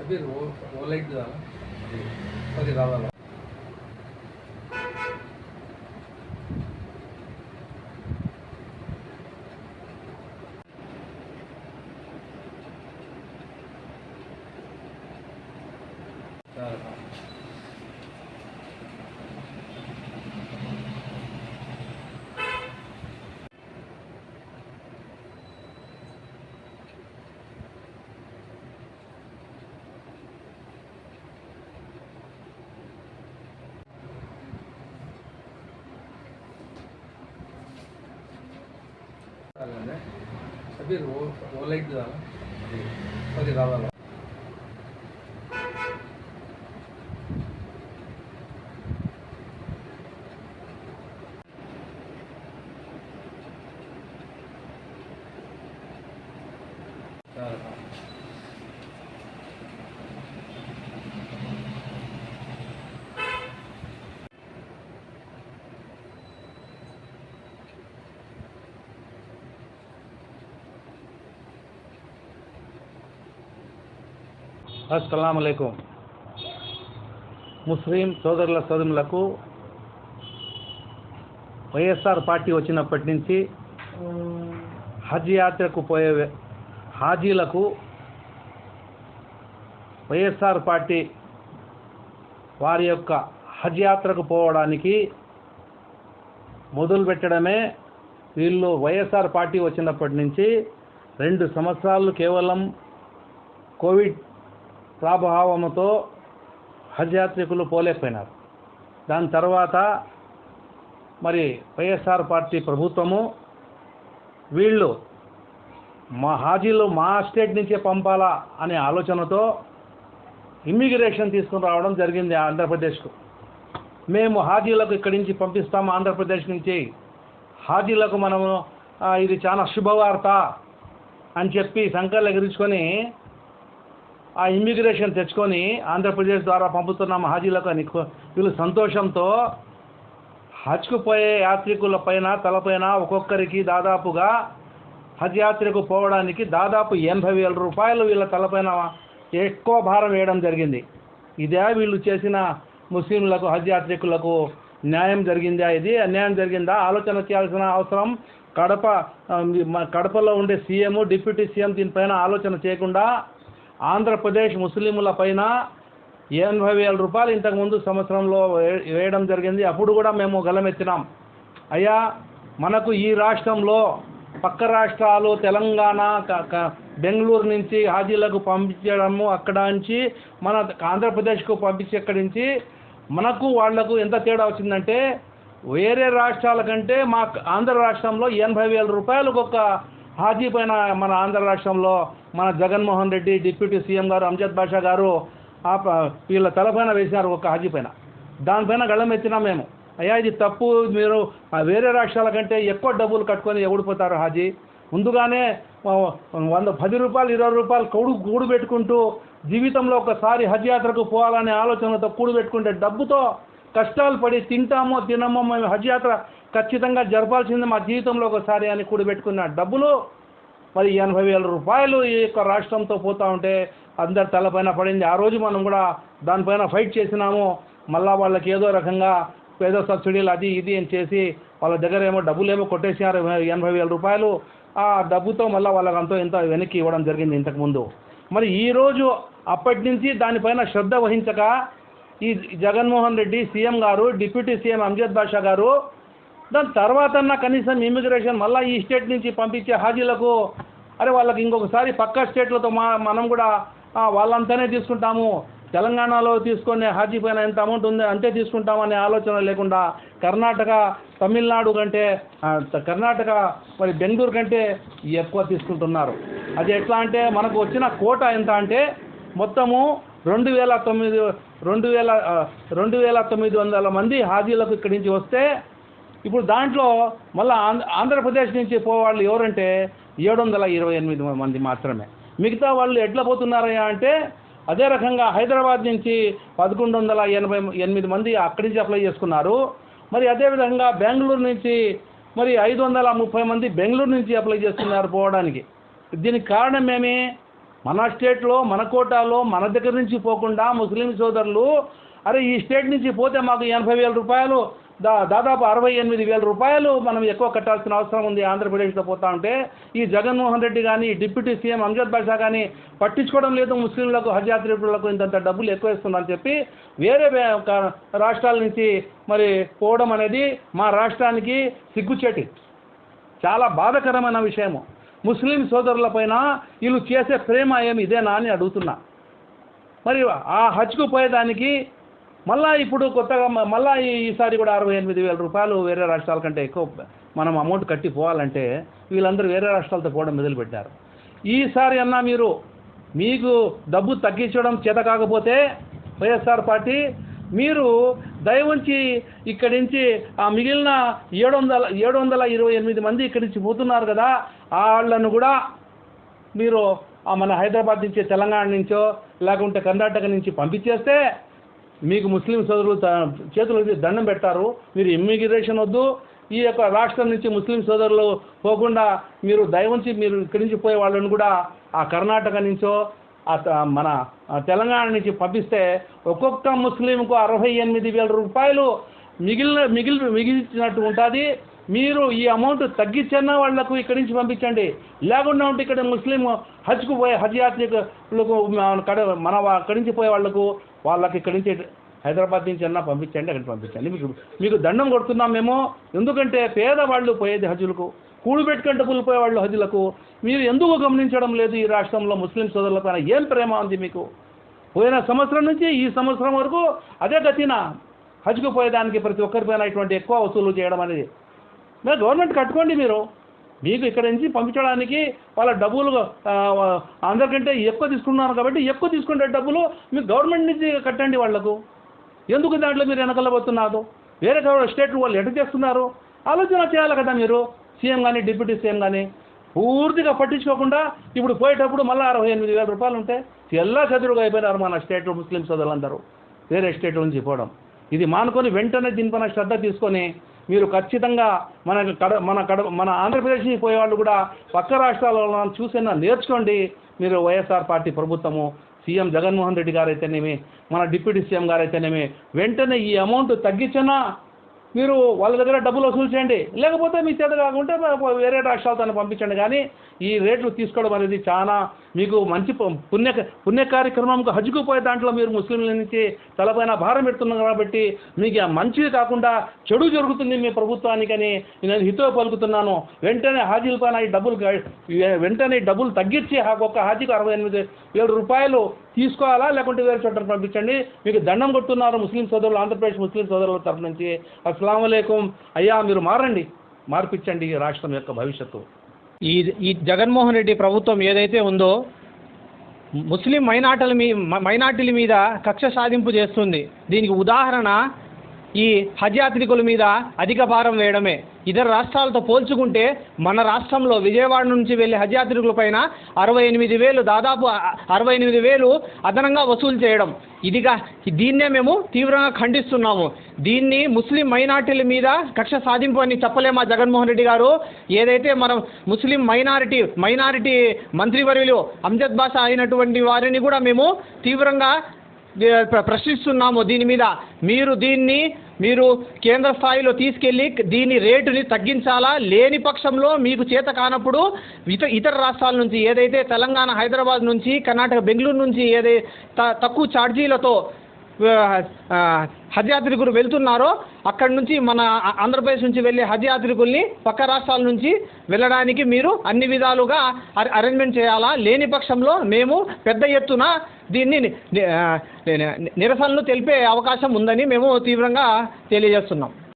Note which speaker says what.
Speaker 1: అవి రో రోలైట్ కాదా? అది రావాలా కావాలా చాలా. అలానే సబీర్ ఓ ఓ లైట్ కావాలా పది కావాలా చాలా.
Speaker 2: అస్సలాములైకుం. ముస్లిం సోదరుల సోదరులకు వైఎస్ఆర్ పార్టీ వచ్చినప్పటి నుంచి హజ్ యాత్రకు పోయే హాజీలకు వైఎస్ఆర్ పార్టీ వారి యొక్క హజ్ యాత్రకు పోవడానికి మొదలు పెట్టడమే వీళ్ళు వైఎస్ఆర్ పార్టీ వచ్చినప్పటి నుంచి రెండు సంవత్సరాలు కేవలం కోవిడ్ ప్రాభావంతో హజ్ యాత్రికులు పోలేకపోయినారు. దాని తర్వాత మరి వైఎస్ఆర్ పార్టీ ప్రభుత్వము వీళ్ళు మా హాజీలు మా స్టేట్ నుంచే పంపాలా అనే ఆలోచనతో ఇమ్మిగ్రేషన్ తీసుకుని రావడం జరిగింది ఆంధ్రప్రదేశ్కు. మేము హాజీలకు ఇక్కడి నుంచి పంపిస్తాము ఆంధ్రప్రదేశ్ నుంచి. హాజీలకు మనము ఇది చాలా శుభవార్త అని చెప్పి సంకలు ఎగిరించుకొని ఆ ఇమ్మిగ్రేషన్ తెచ్చుకొని ఆంధ్రప్రదేశ్ ద్వారా పంపుతున్న హాజీలకు అని వీళ్ళు సంతోషంతో హజ్కు పోయే యాత్రికుల పైన తలపైన ఒక్కొక్కరికి దాదాపుగా హజ్ యాత్రకు పోవడానికి దాదాపు ఎనభై వేల రూపాయలు వీళ్ళ తలపైన ఎక్కువ భారం వేయడం జరిగింది. ఇదే వీళ్ళు చేసిన ముస్లింలకు హజ్ యాత్రికులకు న్యాయం జరిగిందా ఇది? అన్యాయం జరిగిందా? ఆలోచన చేయాల్సిన అవసరం. కడప కడపలో ఉండే సీఎం డిప్యూటీ సీఎం దీనిపైన ఆలోచన చేయకుండా ఆంధ్రప్రదేశ్ ముస్లింల పైన ఎనభై వేల రూపాయలు ఇంతకుముందు సంవత్సరంలో వేయడం జరిగింది. అప్పుడు కూడా మేము గలమెత్తినాం. అయ్యా మనకు ఈ రాష్ట్రంలో పక్క రాష్ట్రాలు తెలంగాణ బెంగళూరు నుంచి హాజీలకు పంపించడము అక్కడ నుంచి మన ఆంధ్రప్రదేశ్కు పంపించి అక్కడి నుంచి మనకు వాళ్ళకు ఎంత తేడా వచ్చిందంటే వేరే రాష్ట్రాల కంటే మా ఆంధ్ర రాష్ట్రంలో ఎనభై వేల రూపాయలకు ఒక హాజీ పైన మన ఆంధ్ర రాష్ట్రంలో మన జగన్మోహన్ రెడ్డి డిప్యూటీ సీఎం గారు అంజద్ బాషా గారు ఆ ప- వీళ్ళ తలపైన వేశారు ఒక హాజీ పైన. దానిపైన గళం ఎత్తినాం మేము. అయ్యా ఇది తప్పు. మీరు వేరే రాష్ట్రాల కంటే ఎక్కువ డబ్బులు కట్టుకొని ఎగుడిపోతారు హాజీ. ముందుగానే వంద పది రూపాయలు ఇరవై రూపాయలు కూడు కూడు పెట్టుకుంటూ జీవితంలో ఒకసారి హజ్ యాత్రకు పోవాలనే ఆలోచనతో కూడు పెట్టుకుంటే డబ్బుతో కష్టాలు పడి తింటామో తినమో మేము హజ్ యాత్ర ఖచ్చితంగా జరపాల్సింది మా జీవితంలో ఒకసారి అని కూడి పెట్టుకున్న డబ్బులు మరి ఎనభై వేల రూపాయలు ఈ యొక్క రాష్ట్రంతో పోతా ఉంటే అందరి తలపైన పడింది. ఆ రోజు మనం కూడా దానిపైన ఫైట్ చేసినాము. మళ్ళా వాళ్ళకి ఏదో రకంగా ఏదో సబ్సిడీలు అది ఇది అని చేసి వాళ్ళ దగ్గర ఏమో డబ్బులు ఏమో కొట్టేసారు ఎనభై వేల రూపాయలు. ఆ డబ్బుతో మళ్ళీ వాళ్ళకి అంతో ఇంత వెనక్కి ఇవ్వడం జరిగింది ఇంతకుముందు. మరి ఈరోజు అప్పటి నుంచి దానిపైన శ్రద్ధ వహించక ఈ జగన్మోహన్ రెడ్డి సీఎం గారు deputy C M Amjad Basha గారు దాని తర్వాత కనీసం ఇమిగ్రేషన్ మళ్ళీ ఈ స్టేట్ నుంచి పంపించే హాజీలకు అరే వాళ్ళకి ఇంకొకసారి పక్క స్టేట్లతో మా మనం కూడా వాళ్ళంతానే తీసుకుంటాము. తెలంగాణలో తీసుకునే హాజీ పైన ఎంత అమౌంట్ ఉంది అంతే తీసుకుంటామనే ఆలోచన లేకుండా కర్ణాటక తమిళనాడు కంటే కర్ణాటక మరి బెంగళూరు కంటే ఎక్కువ తీసుకుంటున్నారు. అది ఎట్లా అంటే మనకు వచ్చిన కోట ఎంత అంటే మొత్తము రెండు వేల తొమ్మిది రెండు వేల రెండు వేల తొమ్మిది వందల మంది హాజీలకు ఇక్కడి నుంచి వస్తే ఇప్పుడు దాంట్లో మళ్ళీ ఆంధ్ర ఆంధ్రప్రదేశ్ నుంచి పోవాళ్ళు ఎవరంటే ఏడు వందల ఇరవై ఎనిమిది మంది మాత్రమే. మిగతా వాళ్ళు ఎట్లా పోతున్నారయ్యా అంటే అదే రకంగా హైదరాబాద్ నుంచి పదకొండు వందల ఎనభై ఎనిమిది మంది అక్కడి నుంచి అప్లై చేసుకున్నారు. మరి అదేవిధంగా బెంగళూరు నుంచి మరి ఐదు వందల ముప్పై మంది బెంగళూరు నుంచి అప్లై చేస్తున్నారు పోవడానికి. దీనికి కారణం ఏమి? మన స్టేట్లో మన కోటాలో మన దగ్గర నుంచి పోకుండా ముస్లిం సోదరులు అరే ఈ స్టేట్ నుంచి పోతే మాకు ఎనభై వేల రూపాయలు దా దాదాపు అరవై ఎనిమిది వేల రూపాయలు మనం ఎక్కువ కట్టాల్సిన అవసరం ఉంది ఆంధ్రప్రదేశ్లో పోతా ఉంటే. ఈ జగన్మోహన్ రెడ్డి కానీ డిప్యూటీ సీఎం అంజద్ బాషా కానీ పట్టించుకోవడం లేదు ముస్లింలకు హజ్ యాత్రికులకు ఇంతంత డబ్బులు ఎక్కువ ఇస్తుందని చెప్పి వేరే ఒక రాష్ట్రాల నుంచి మరి పోవడం అనేది మా రాష్ట్రానికి సిగ్గుచేటి. చాలా బాధకరమైన విషయము. ముస్లిం సోదరులపైన వీళ్ళు చేసే ప్రేమ ఏమి? ఇదేనా అని అడుగుతున్నా. మరి ఆ హజ్కు పోయేదానికి మళ్ళా ఇప్పుడు కొత్తగా మ- మళ్ళా ఈసారి కూడా అరవై ఎనిమిది వేల రూపాయలు వేరే రాష్ట్రాల కంటే ఎక్కువ మనం అమౌంట్ కట్టి పోవాలంటే వీళ్ళందరూ వేరే రాష్ట్రాలతో పోవడం మొదలుపెట్టారు. ఈసారి అన్నా మీరు మీకు డబ్బు తగ్గించడం చేత కాకపోతే వైఎస్ఆర్ పార్టీ మీరు దయవుంచి ఇక్కడి నుంచి ఆ మిగిలిన ఏడు వందల ఏడు వందల ఇరవై ఎనిమిది మంది ఇక్కడి నుంచి పోతున్నారు కదా వాళ్ళను కూడా మీరు ఆ మన హైదరాబాద్ నుంచి తెలంగాణ నుంచో లేకుంటే కర్ణాటక నుంచి పంపించేస్తే మీకు ముస్లిం సోదరులు చేతులు దండం పెట్టారు మీరు ఇమ్మిగ్రేషన్ వద్దు. ఈ యొక్క రాష్ట్రం నుంచి ముస్లిం సోదరులు పోకుండా మీరు దయవుంచి మీరు ఇక్కడి నుంచి పోయే వాళ్ళని కూడా ఆ కర్ణాటక నుంచో మన తెలంగాణ నుంచి పంపిస్తే ఒక్కొక్క ముస్లింకు అరవై ఎనిమిది వేల రూపాయలు మిగిలిన మిగిలి మిగిలిచినట్టు ఉంటుంది. మీరు ఈ అమౌంట్ తగ్గించన్న వాళ్ళకు ఇక్కడి నుంచి పంపించండి. లేకుండా ఉంటే ఇక్కడ ముస్లిం హజ్కు పోయే హజ్ యాత్రికులకు మన కడ మన అక్కడి నుంచి పోయే వాళ్ళకు వాళ్ళకి ఇక్కడి నుంచి హైదరాబాద్ నుంచి అన్నా పంపించండి అక్కడికి పంపించండి. మీకు మీకు దండం కొడుతున్నాం మేము ఎందుకంటే పేదవాళ్ళు పోయేది హజులకు కూడుబెట్టుకుని డబ్బులు పోయేవాళ్ళు హజ్జులకు మీరు ఎందుకు గమనించడం లేదు ఈ రాష్ట్రంలో ముస్లిం సోదరుల పైన? ఏం ప్రేమ ఉంది మీకు? పోయిన సంవత్సరం నుంచి ఈ సంవత్సరం వరకు అదే గతిన హజ్కు పోయేదానికి ప్రతి ఒక్కరిపైన ఇటువంటి ఎక్కువ వసూలు చేయడం అనేది. మీరు గవర్నమెంట్ కట్టుకోండి మీరు. మీకు ఇక్కడ నుంచి పంపించడానికి వాళ్ళ డబ్బులు అందరికంటే ఎక్కువ తీసుకున్నారు కాబట్టి ఎక్కువ తీసుకునే డబ్బులు మీకు గవర్నమెంట్ నుంచి కట్టండి వాళ్ళకు. ఎందుకు దాంట్లో మీరు వెనకలబోతున్నారు? వేరే స్టేట్ వాళ్ళు ఎటు చేస్తున్నారు? ఆలోచన చేయాలి కదా మీరు. సీఎం కానీ డిప్యూటీ సీఎం కానీ పూర్తిగా పట్టించుకోకుండా ఇప్పుడు పోయేటప్పుడు మళ్ళీ అరవై ఎనిమిది వేల రూపాయలు ఉంటే ఎల్లా చదువుగా అయిపోయినారు మన స్టేట్ ముస్లిం సోదరులందరూ. వేరే స్టేట్ నుంచి పోవడం. ఇది మానుకొని వెంటనే దీనిపైన శ్రద్ధ తీసుకొని మీరు ఖచ్చితంగా మన కడ మన కడ మన ఆంధ్రప్రదేశ్కి పోయేవాళ్ళు కూడా పక్క రాష్ట్రాలలో చూసినా నేర్చుకోండి. మీరు వైఎస్ఆర్ పార్టీ ప్రభుత్వము సీఎం జగన్మోహన్ రెడ్డి గారు అయితేనేమి మన డిప్యూటీ సీఎం గారు అయితేనేమి వెంటనే ఈ అమౌంట్ తగ్గించినా? మీరు వాళ్ళ దగ్గర డబ్బులు వసూలు చేయండి. లేకపోతే మీ చేత కాకుంటే వేరే రాష్ట్రాలతో పంపించండి. కానీ ఈ రేట్లు తీసుకోవడం అనేది చాలా మీకు మంచి పు- పుణ్య పుణ్య కార్యక్రమంకు హజ్కు పోయే దాంట్లో మీరు ముస్లింల నుంచి తలపైన భారం పెడుతున్నారు కాబట్టి మీకు మంచిది కాకుండా చెడు జరుగుతుంది మీ ప్రభుత్వానికని నేను హితో పలుకుతున్నాను. వెంటనే హాజీల పైన ఈ డబ్బులు వెంటనే డబ్బులు తగ్గించి ఆ ఒక్క హాజీకి అరవై ఎనిమిది వేల రూపాయలు తీసుకోవాలా? లేకుంటే వేరే చోట పంపించండి. మీకు దండం కొట్టున్నారు ముస్లిం సోదరులు ఆంధ్రప్రదేశ్ ముస్లిం సోదరుల తరఫు నుంచి. అస్సలం అయికం అయ్యా మీరు మారండి. మార్పించండి ఈ రాష్ట్రం యొక్క భవిష్యత్తు.
Speaker 3: ఈ ఈ జగన్మోహన్ రెడ్డి ప్రభుత్వం ఏదైతే ఉందో ముస్లిం మైనార్టీల మీ మైనార్టీల మీద కక్ష సాధింపు చేస్తుంది. దీనికి ఉదాహరణ ఈ హజ్ యాత్రికుల మీద అధిక భారం వేయడమే. ఇతర రాష్ట్రాలతో పోల్చుకుంటే మన రాష్ట్రంలో విజయవాడ నుంచి వెళ్ళే హజ్ యాత్రికుల పైన అరవై ఎనిమిది వేలు దాదాపు అరవై ఎనిమిది వేలు అదనంగా వసూలు చేయడం. ఇదిగా దీన్నే మేము తీవ్రంగా ఖండిస్తున్నాము. దీన్ని ముస్లిం మైనార్టీల మీద కక్ష సాధింపు అని చెప్పలేమా జగన్మోహన్ రెడ్డి గారు? ఏదైతే మనం ముస్లిం మైనారిటీ మైనారిటీ మంత్రివర్యులు అంజద్ బాషా అయినటువంటి వారిని కూడా మేము తీవ్రంగా ప్రశ్నిస్తున్నాము దీని మీద. మీరు దీన్ని మీరు కేంద్ర స్థాయిలో తీసుకెళ్ళి దీని రేటుని తగ్గించాలా? లేని పక్షంలో మీకు చేత కానప్పుడు ఇత ఇతర రాష్ట్రాల నుంచి ఏదైతే తెలంగాణ హైదరాబాద్ నుంచి కర్ణాటక బెంగళూరు నుంచి ఏదై త- తక్కువ ఛార్జీలతో హజ్ యాత్రికులు వెళ్తున్నారో అక్కడి నుంచి మన ఆంధ్రప్రదేశ్ నుంచి వెళ్ళే హజ్ యాత్రికుల్ని పక్క రాష్ట్రాల నుంచి వెళ్ళడానికి మీరు అన్ని విధాలుగా అరేంజ్మెంట్ చేయాలా? లేని పక్షంలో మేము పెద్ద ఎత్తున దీన్ని నిరసనలు తెలిపే అవకాశం ఉందని మేము తీవ్రంగా తెలియజేస్తున్నాం.